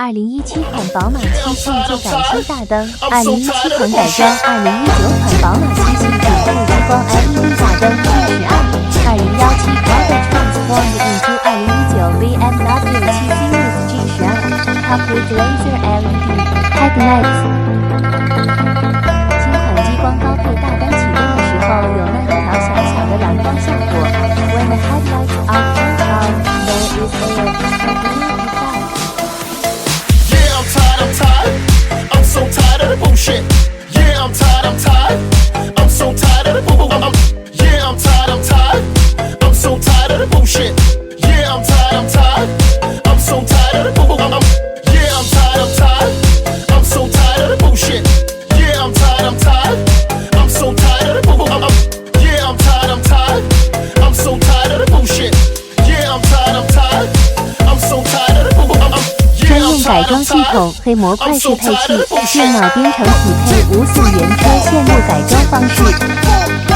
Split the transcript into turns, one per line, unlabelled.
二零一七款宝马七系就改新大灯，二零一七款改装，二零一九款宝马七系顶部激光 LED 大灯 G 十二，二零幺七 Model transformed into 二零一九 BMW 七 Series G 十二，Top with laser LED headlights。改装系统黑模块适配器，电脑编程匹配无损原车线路改装方式。